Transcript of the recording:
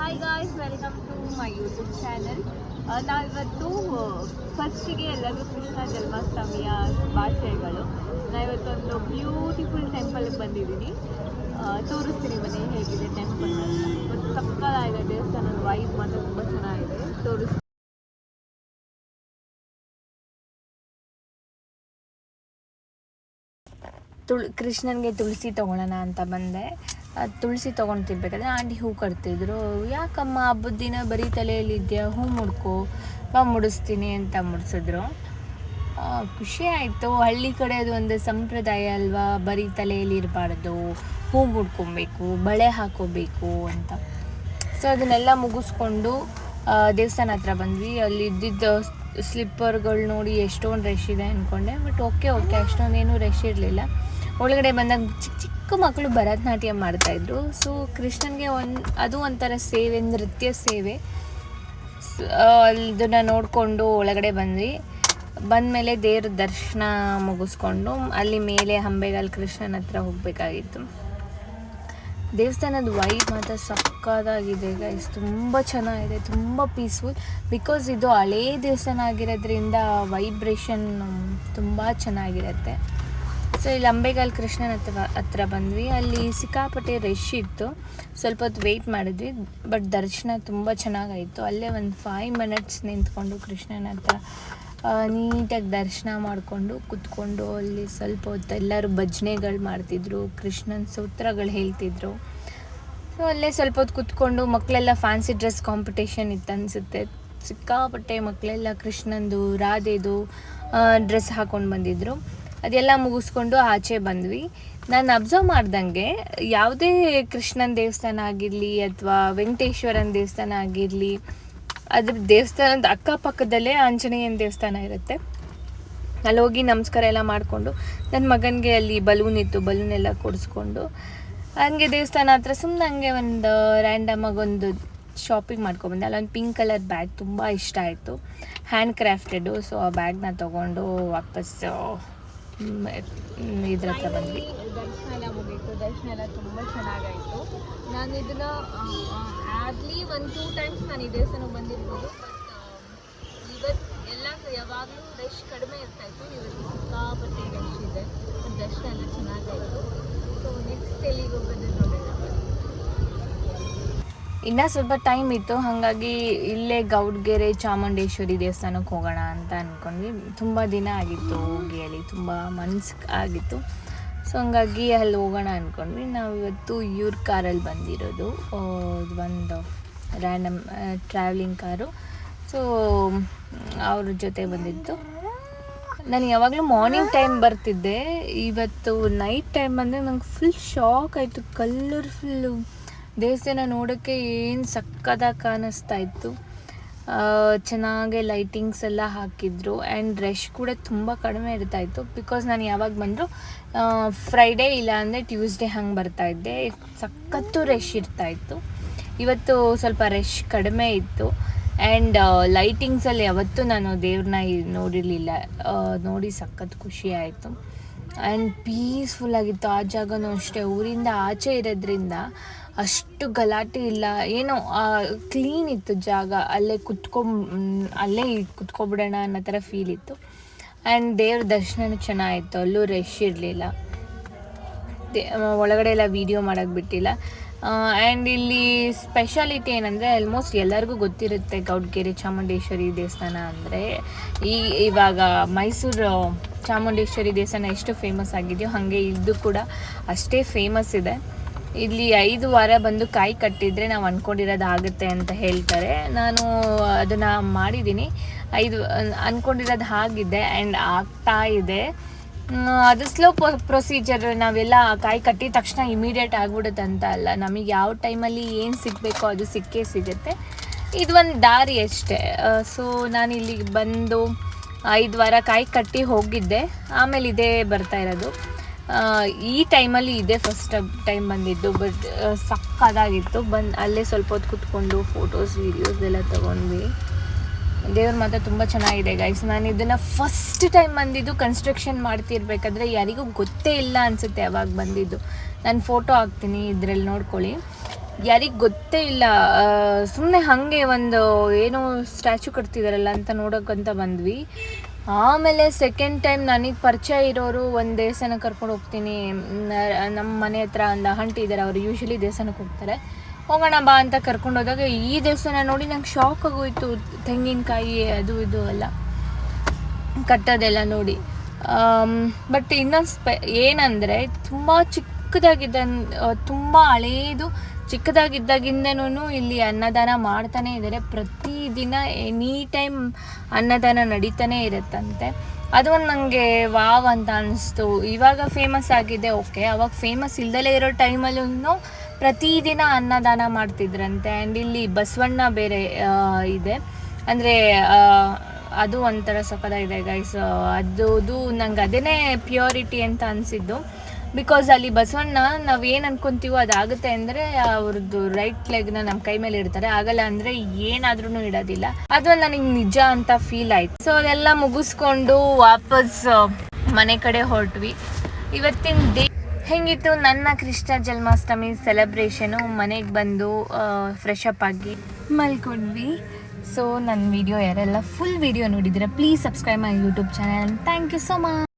Hi guys welcome to my YouTube channel ನಾವಿವತ್ತು ಫಸ್ಟಿಗೆ ಎಲ್ಲರಿಗೂ ಕೃಷ್ಣ ಜನ್ಮಾಷ್ಟಮಿಯ ಭಾಷೆಗಳು ನಾವಿವತ್ತೊಂದು ಬ್ಯೂಟಿಫುಲ್ ಟೆಂಪಲ್ಗೆ ಬಂದಿದ್ದೀನಿ. ತೋರಿಸ್ತೀನಿ ಮನೆ ಹೇಗಿದೆ ಟೆಂಪಲ್ ಮತ್ತು ಸಕ್ಕತ್ತಾಗಿದೆ ದೇವಸ್ಥಾನದ ವೈಬ್ ಮಾತ್ರ ತುಂಬ ಚೆನ್ನಾಗಿದೆ. ತೋರಿಸ್ತೀನಿ ತುಳ್ ಕೃಷ್ಣನಿಗೆ ತುಳಸಿ ತೊಗೊಳ್ಳೋಣ ಅಂತ ಬಂದೆ. ಅದ್ ತುಳಸಿ ತಿನ್ಬೇಕಾದ್ರೆ, ಆಂಟಿ ಹೂ ಕಟ್ತಿದ್ರು, ಯಾಕಮ್ಮ ಹಬ್ಬದ ದಿನ ಬರೀ ತಲೆಯಲ್ಲಿ ಇದೆಯಾ? ಹೂ ಮುಡ್ಕೋ, ಬಾ ಮುಡಿಸ್ತೀನಿ ಅಂತ ಮುಡಿಸಿದ್ರು. ಖುಷಿ ಆಯಿತು. ಹಳ್ಳಿ ಕಡೆ ಅದು ಒಂದು ಸಂಪ್ರದಾಯ ಅಲ್ವಾ? ಬರೀ ತಲೆಯಲ್ಲಿ ಇರಬಾರ್ದು, ಹೂ ಮುಡ್ಕೊಬೇಕು, ಬಳೆ ಹಾಕೋಬೇಕು ಅಂತ. ಸೊ ಅದನ್ನೆಲ್ಲ ಮುಗಿಸ್ಕೊಂಡು ದೇವಸ್ಥಾನ ಹತ್ರ ಬಂದ್ವಿ. ಅಲ್ಲಿ ಇದ್ದಿದ್ದ ಸ್ಲಿಪ್ಪರ್ಗಳು ನೋಡಿ ಎಷ್ಟೊಂದು ರಶ್ ಇದೆ ಅಂದ್ಕೊಂಡೆ ಬಟ್ ಓಕೆ ಓಕೆ, ಅಷ್ಟೊಂದೇನು ರಶ್ ಇರಲಿಲ್ಲ. ಒಳಗಡೆ ಬಂದಾಗ ಚಿಕ್ಕ ಚಿಕ್ಕ ಮಕ್ಕಳು ಭರತನಾಟ್ಯ ಮಾಡ್ತಾಯಿದ್ರು ಸೊ ಕೃಷ್ಣನಿಗೆ ಒಂದು, ಅದು ಒಂಥರ ಸೇವೆ, ನೃತ್ಯ ಸೇವೆ. ಅದನ್ನ ನೋಡಿಕೊಂಡು ಒಳಗಡೆ ಬಂದ್ವಿ. ಬಂದಮೇಲೆ ದೇವ್ರ ದರ್ಶನ ಮುಗಿಸ್ಕೊಂಡು ಅಲ್ಲಿ ಮೇಲೆ ಹಂಬೆಗಾಲ್ ಕೃಷ್ಣನ ಹತ್ರ ಹೋಗಬೇಕಾಗಿತ್ತು. ದೇವಸ್ಥಾನದ ವೈಬ್ ಮಾತ್ರ ಸಕ್ಕದಾಗಿದೆ ಗೈಸ್ ತುಂಬ ಚೆನ್ನಾಗಿದೆ, ತುಂಬ ಪೀಸ್ಫುಲ್ ಬಿಕಾಸ್ ಇದು ಹಳೇ ದೇವಸ್ಥಾನ ಆಗಿರೋದ್ರಿಂದ ವೈಬ್ರೇಷನ್ ತುಂಬ ಚೆನ್ನಾಗಿರುತ್ತೆ. ಸೊ ಇಲ್ಲಿ ಅಂಬೆಗಾಲ್ ಕೃಷ್ಣನ ಹತ್ರ ಹತ್ರ ಬಂದ್ವಿ. ಅಲ್ಲಿ ಸಿಕ್ಕಾಪಟ್ಟೆ ರಶ್ ಇತ್ತು. ಸ್ವಲ್ಪ ಹೊತ್ತು ವೆಯ್ಟ್ ಮಾಡಿದ್ವಿ ಬಟ್ ದರ್ಶನ ತುಂಬ ಚೆನ್ನಾಗಾಯಿತು. ಅಲ್ಲೇ ಒಂದು ಫೈವ್ ಮಿನಿಟ್ಸ್ ನಿಂತ್ಕೊಂಡು ಕೃಷ್ಣನ ಹತ್ರ ನೀಟಾಗಿ ದರ್ಶನ ಮಾಡಿಕೊಂಡು ಕುತ್ಕೊಂಡು ಅಲ್ಲಿ ಸ್ವಲ್ಪ ಹೊತ್ತು ಎಲ್ಲರೂ ಭಜನೆಗಳು ಮಾಡ್ತಿದ್ರು, ಕೃಷ್ಣನ ಸೂತ್ರಗಳು ಹೇಳ್ತಿದ್ರು. ಸೊ ಅಲ್ಲೇ ಸ್ವಲ್ಪ ಹೊತ್ತು ಕುತ್ಕೊಂಡು ಮಕ್ಕಳೆಲ್ಲ ಫ್ಯಾನ್ಸಿ ಡ್ರೆಸ್ ಕಾಂಪಿಟೇಷನ್ ಇತ್ತು ಅನಿಸುತ್ತೆ. ಸಿಕ್ಕಾಪಟ್ಟೆ ಮಕ್ಕಳೆಲ್ಲ ಕೃಷ್ಣಂದು, ರಾಧೆದು ಡ್ರೆಸ್ ಹಾಕೊಂಡು ಬಂದಿದ್ರು. ಅದೆಲ್ಲ ಮುಗಿಸ್ಕೊಂಡು ಆಚೆ ಬಂದ್ವಿ. ನಾನು ಅಬ್ಸರ್ವ್ ಮಾಡ್ದಂಗೆ ಯಾವುದೇ ಕೃಷ್ಣನ ದೇವಸ್ಥಾನ ಆಗಿರಲಿ ಅಥವಾ ವೆಂಕಟೇಶ್ವರನ ದೇವಸ್ಥಾನ ಆಗಿರಲಿ, ಅದ್ರ ದೇವಸ್ಥಾನದ ಅಕ್ಕಪಕ್ಕದಲ್ಲೇ ಆಂಜನೇಯನ ದೇವಸ್ಥಾನ ಇರುತ್ತೆ. ಅಲ್ಲಿ ಹೋಗಿ ನಮಸ್ಕಾರ ಎಲ್ಲ ಮಾಡಿಕೊಂಡು ನನ್ನ ಮಗನಿಗೆ ಅಲ್ಲಿ ಬಲೂನ್ ಇತ್ತು ಬಲೂನ್ ಎಲ್ಲ ಕೊಡಿಸ್ಕೊಂಡು ಹಂಗೆ ದೇವಸ್ಥಾನ ಹತ್ರ ಸುಮ್ಮನೆ ಹಂಗೆ ಒಂದು ರ್ಯಾಂಡಮ್ ಆಗಿ ಒಂದು ಶಾಪಿಂಗ್ ಮಾಡ್ಕೊಬಂದೆ ಅಲ್ಲೊಂದು ಪಿಂಕ್ ಕಲರ್ ಬ್ಯಾಗ್ ತುಂಬ ಇಷ್ಟ ಆಯಿತು. ಹ್ಯಾಂಡ್ ಕ್ರಾಫ್ಟೆಡು ಸೊ ಆ ಬ್ಯಾಗ್ನ ತೊಗೊಂಡು ವಾಪಸ್ ಇದ್ರ ಬಂದ್ವಿ. ದರ್ಶನ ಎಲ್ಲ ಮುಗೀತು. ದರ್ಶನ ಎಲ್ಲ ತುಂಬ ಚೆನ್ನಾಗಾಯಿತು. ನಾನು ಇದನ್ನ ಆಗ್ಲಿ ಒಂದು ಟೂ ಟೈಮ್ಸ್ ನಾನು ಈ ದೇವಸ್ಥಾನಕ್ಕೆ ಬಂದಿರ್ಬೋದು ಬಟ್ ಇವತ್ತು ಎಲ್ಲ ಯಾವಾಗಲೂ ರಶ್ ಕಡಿಮೆ ಇರ್ತಾ ಇತ್ತು. ಇವತ್ತು ಸಿಕ್ಕಾಪಟ್ಟೆ ರಶ್ ಇದೆ ದರ್ಶನ ಎಲ್ಲ ಚೆನ್ನಾಗಾಯಿತು. ಸೊ ನೆಕ್ಸ್ಟ್ ಎಲ್ಲಿಗೆ ಹೋಗೋದು ನೋಡೋಣ. ಇನ್ನೂ ಸ್ವಲ್ಪ ಟೈಮ್ ಇತ್ತು. ಹಾಗಾಗಿ ಇಲ್ಲೇ ಗೌಡ್ಗೆರೆ ಚಾಮುಂಡೇಶ್ವರಿ ದೇವಸ್ಥಾನಕ್ಕೆ ಹೋಗೋಣ ಅಂತ ಅಂದ್ಕೊಂಡ್ವಿ ತುಂಬ ದಿನ ಆಗಿತ್ತು ಹೋಗಿ ಅಲ್ಲಿ, ತುಂಬ ಮನ್ಸು ಆಗಿತ್ತು. ಸೊ ಹಂಗಾಗಿ ಅಲ್ಲಿ ಹೋಗೋಣ ಅಂದ್ಕೊಂಡ್ವಿ ನಾವು ಇವತ್ತು ಇವ್ರ ಕಾರಲ್ಲಿ ಬಂದಿರೋದು. ಒಂದು ರ್ಯಾಂಡಮ್ ಟ್ರಾವೆಲಿಂಗ್ ಕಾರು. ಸೊ ಅವ್ರ ಜೊತೆ ಬಂದಿತ್ತು. ನಾನು ಯಾವಾಗಲೂ ಮಾರ್ನಿಂಗ್ ಟೈಮ್ ಬರ್ತಿದ್ದೆ. ಇವತ್ತು ನೈಟ್ ಟೈಮ್ ಬಂದರೆ ನಂಗೆ ಫುಲ್ ಶಾಕ್ ಆಯಿತು. ಕಲರ್ಫುಲ್ಲು ದೇವಸ್ಥಾನ ನೋಡೋಕ್ಕೆ ಏನು ಸಕ್ಕದಾಗಿ ಕಾಣಿಸ್ತಾ ಇತ್ತು. ಚೆನ್ನಾಗೆ ಲೈಟಿಂಗ್ಸ್ ಎಲ್ಲ ಹಾಕಿದ್ರು ಆ್ಯಂಡ್ ರಶ್ ಕೂಡ ತುಂಬ ಕಡಿಮೆ ಇರ್ತಾ ಇತ್ತು ಬಿಕಾಸ್ ನಾನು ಯಾವಾಗ ಬಂದರೂ ಫ್ರೈಡೇ ಇಲ್ಲ ಅಂದರೆ ಟ್ಯೂಸ್ಡೇ ಹಂಗೆ ಬರ್ತಾಯಿದ್ದೆ ಸಖತ್ತು ರಶ್ ಇರ್ತಾ ಇತ್ತು. ಇವತ್ತು ಸ್ವಲ್ಪ ರಶ್ ಕಡಿಮೆ ಇತ್ತು ಆ್ಯಂಡ್ ಲೈಟಿಂಗ್ಸಲ್ಲಿ ಯಾವತ್ತೂ ನಾನು ದೇವ್ರನ್ನ ನೋಡಿರಲಿಲ್ಲ. ನೋಡಿ ಸಖತ್ ಖುಷಿ ಆಯಿತು. ಆ್ಯಂಡ್ ಪೀಸ್ಫುಲ್ ಆಗಿತ್ತು ಆ ಜಾಗನೂ ಅಷ್ಟೇ. ಊರಿಂದ ಆಚೆ ಇರೋದ್ರಿಂದ ಅಷ್ಟು ಗಲಾಟೆ ಇಲ್ಲ. ಏನೋ ಕ್ಲೀನ್ ಇತ್ತು ಜಾಗ. ಅಲ್ಲೇ ಕುತ್ಕೊಂಡ್ ಅಲ್ಲೇ ಕುತ್ಕೊಬಿಡೋಣ ಅನ್ನೋ ಥರ ಫೀಲ್ ಇತ್ತು. ಆ್ಯಂಡ್ ದೇವ್ರ ದರ್ಶನ ಚೆನ್ನಾಗಿತ್ತು. ಅಲ್ಲೂ ರಶ್ ಇರಲಿಲ್ಲ. ಒಳಗಡೆ ಎಲ್ಲ ವೀಡಿಯೋ ಮಾಡೋಕ್ಕೆ ಬಿಟ್ಟಿಲ್ಲ. ಆ್ಯಂಡ್ ಇಲ್ಲಿ ಸ್ಪೆಷಾಲಿಟಿ ಏನಂದರೆ ಆಲ್ಮೋಸ್ಟ್ ಎಲ್ಲರಿಗೂ ಗೊತ್ತಿರುತ್ತೆ ಗೌಡ್ಗೆರೆ, ಚಾಮುಂಡೇಶ್ವರಿ ದೇವಸ್ಥಾನ ಅಂದರೆ. ಈ ಇವಾಗ ಮೈಸೂರು, ಚಾಮುಂಡೇಶ್ವರಿ ದೇವಸ್ಥಾನ ಎಷ್ಟು ಫೇಮಸ್ ಆಗಿದೆಯೋ ಹಾಗೆ ಇದು ಕೂಡ ಅಷ್ಟೇ ಫೇಮಸ್ ಇದೆ. ಇಲ್ಲಿ ಐದು ವಾರ ಬಂದು ಕಾಯಿ ಕಟ್ಟಿದರೆ ನಾವು ಅಂದ್ಕೊಂಡಿರೋದು ಆಗುತ್ತೆ ಅಂತ ಹೇಳ್ತಾರೆ. ನಾನು ಅದನ್ನು ಮಾಡಿದ್ದೀನಿ ಐದು ಅಂದ್ಕೊಂಡಿರೋದು ಆಗಿದೆ ಆ್ಯಂಡ್ ಆಗ್ತಾ ಇದೆ. ಅದು ಸ್ಲೋ ಪ್ರೊಸೀಜರ್ ನಾವೆಲ್ಲ ಕಾಯಿ ಕಟ್ಟಿದ ತಕ್ಷಣ ಇಮಿಡಿಯೇಟ್ ಆಗ್ಬಿಡುತ್ತೆ ಅಂತ ಅಲ್ಲ. ನಮಗೆ ಯಾವ ಟೈಮಲ್ಲಿ ಏನು ಸಿಗಬೇಕೋ ಅದು ಸಿಕ್ಕೇ ಸಿಗುತ್ತೆ. ಇದು ಒಂದು ದಾರಿ ಅಷ್ಟೇ. ಸೊ ನಾನು ಇಲ್ಲಿಗೆ ಬಂದು ಐದು ವಾರ ಕಾಯಿ ಕಟ್ಟಿ ಹೋಗಿದ್ದೆ. ಆಮೇಲೆ ಇದೇ ಬರ್ತಾ ಇರೋದು. ಈ ಟೈಮಲ್ಲಿ ಇದೇ ಫಸ್ಟ್ ಟೈಮ್ ಬಂದಿದ್ದು ಬಟ್ ಸಕ್ಕದಾಗಿತ್ತು ಬಂದು ಅಲ್ಲೇ ಸ್ವಲ್ಪ ಹೊತ್ತು ಕುತ್ಕೊಂಡು ಫೋಟೋಸ್ ವೀಡಿಯೋಸ್ ಎಲ್ಲ ತೊಗೊಂಡ್ವಿ. ದೇವ್ರ ಮಾತ್ರ ತುಂಬ ಚೆನ್ನಾಗಿದೆ ಗೈಸ್ ನಾನು ಇದನ್ನು ಫಸ್ಟ್ ಟೈಮ್ ಬಂದಿದ್ದು ಕನ್ಸ್ಟ್ರಕ್ಷನ್ ಮಾಡ್ತಿರ್ಬೇಕಾದ್ರೆ ಯಾರಿಗೂ ಗೊತ್ತೇ ಇಲ್ಲ ಅನಿಸುತ್ತೆ ಅವಾಗ ಬಂದಿದ್ದು. ನಾನು ಫೋಟೋ ಹಾಕ್ತೀನಿ ಇದರಲ್ಲಿ ನೋಡ್ಕೊಳ್ಳಿ. ಯಾರಿಗೆ ಗೊತ್ತೇ ಇಲ್ಲ ಸುಮ್ಮನೆ ಹಾಗೆ ಒಂದು ಏನೋ ಸ್ಟ್ಯಾಚು ಕಟ್ತಿದಾರಲ್ಲ ಅಂತ ನೋಡೋಕ್ಕಂತ ಬಂದ್ವಿ. ಆಮೇಲೆ ಸೆಕೆಂಡ್ ಟೈಮ್ ನನಗೆ ಪರಿಚಯ ಇರೋರು ಒಂದು ದೇವಸ್ಥಾನಕ್ಕೆ ಕರ್ಕೊಂಡು ಹೋಗ್ತೀನಿ. ನಮ್ಮ ಮನೆ ಹತ್ರ ಒಂದು ಹಂಟಿ ಇದ್ದಾರೆ ಅವರು ಯೂಶ್ವಲಿ ದೇವಸ್ಥಾನಕ್ಕೆ ಹೋಗ್ತಾರೆ. ಹೋಗೋಣ ಬಾ ಅಂತ ಕರ್ಕೊಂಡು ಹೋದಾಗ ಈ ದೇವಸ್ಥಾನ ನೋಡಿ ನಂಗೆ ಶಾಕ್ ಆಗೋಯ್ತು. ತೆಂಗಿನಕಾಯಿ ಅದು ಇದು ಎಲ್ಲ ಕಟ್ಟೋದೆಲ್ಲ ನೋಡಿ. ಬಟ್ ಇನ್ನೊಂದು ಸ್ಪೆ ಏನಂದರೆ ತುಂಬ ಚಿಕ್ಕದಾಗಿದ್ದ ತುಂಬ ಹಳೇದು ಚಿಕ್ಕದಾಗಿದ್ದಾಗಿಂದನೂ ಇಲ್ಲಿ ಅನ್ನದಾನ ಮಾಡ್ತಾನೆ ಇದ್ದಾರೆ ಪ್ರತಿದಿನ ಎನಿ ಟೈಮ್ ಅನ್ನದಾನ ನಡೀತಾನೆ ಇರುತ್ತಂತೆ. ಅದು ಒಂದು ನನಗೆ ವಾವ್ ಅಂತ ಅನಿಸ್ತು. ಇವಾಗ ಫೇಮಸ್ ಆಗಿದೆ ಓಕೆ ಅವಾಗ ಫೇಮಸ್ ಇಲ್ದಲೇ ಇರೋ ಟೈಮಲ್ಲೂ ಪ್ರತಿದಿನ ಅನ್ನದಾನ ಮಾಡ್ತಿದ್ರಂತೆ. ಆ್ಯಂಡ್ ಇಲ್ಲಿ ಬಸವಣ್ಣ ಬೇರೆ ಇದೆ. ಅಂದರೆ ಅದು ಒಂಥರ ಇದೆ ಗೈಸ್ ಅದು ನಂಗೆ ಅದೇನೇ ಪ್ಯೂರಿಟಿ ಅಂತ ಅನಿಸಿದ್ದು. ಬಿಕಾಸ್ ಅಲ್ಲಿ ಬಸವಣ್ಣ, ನಾವು ಏನು ಅನ್ಕೊಂತೀವೋ ಅದಾಗುತ್ತೆ ಅಂದರೆ, ಅವ್ರದ್ದು ರೈಟ್ ಲೆಗ್ನ ನಮ್ಮ ಕೈ ಮೇಲೆ ಇಡ್ತಾರೆ. ಆಗಲ್ಲ ಅಂದರೆ ಏನಾದ್ರೂ ಇಡೋದಿಲ್ಲ. ಅದು ನನಗೆ ನಿಜ ಅಂತ ಫೀಲ್ ಆಯ್ತು. ಸೊ ಅದೆಲ್ಲ ಮುಗಿಸ್ಕೊಂಡು ವಾಪಸ್ ಮನೆ ಕಡೆ ಹೊರಟ್ವಿ. ಇವತ್ತಿನ ಡೇ ಹೆಂಗಿತ್ತು ನನ್ನ ಕೃಷ್ಣ ಜನ್ಮಾಷ್ಟಮಿ ಸೆಲೆಬ್ರೇಷನು ಮನೆಗೆ ಬಂದು ಫ್ರೆಶ್ ಅಪ್ ಆಗಿ ಮಲ್ಕೊಂಡ್ವಿ. ಸೊ ನನ್ನ ವಿಡಿಯೋ ಯಾರೆಲ್ಲ ಫುಲ್ ವಿಡಿಯೋ ನೋಡಿದ್ರೆ please subscribe my YouTube channel thank you so much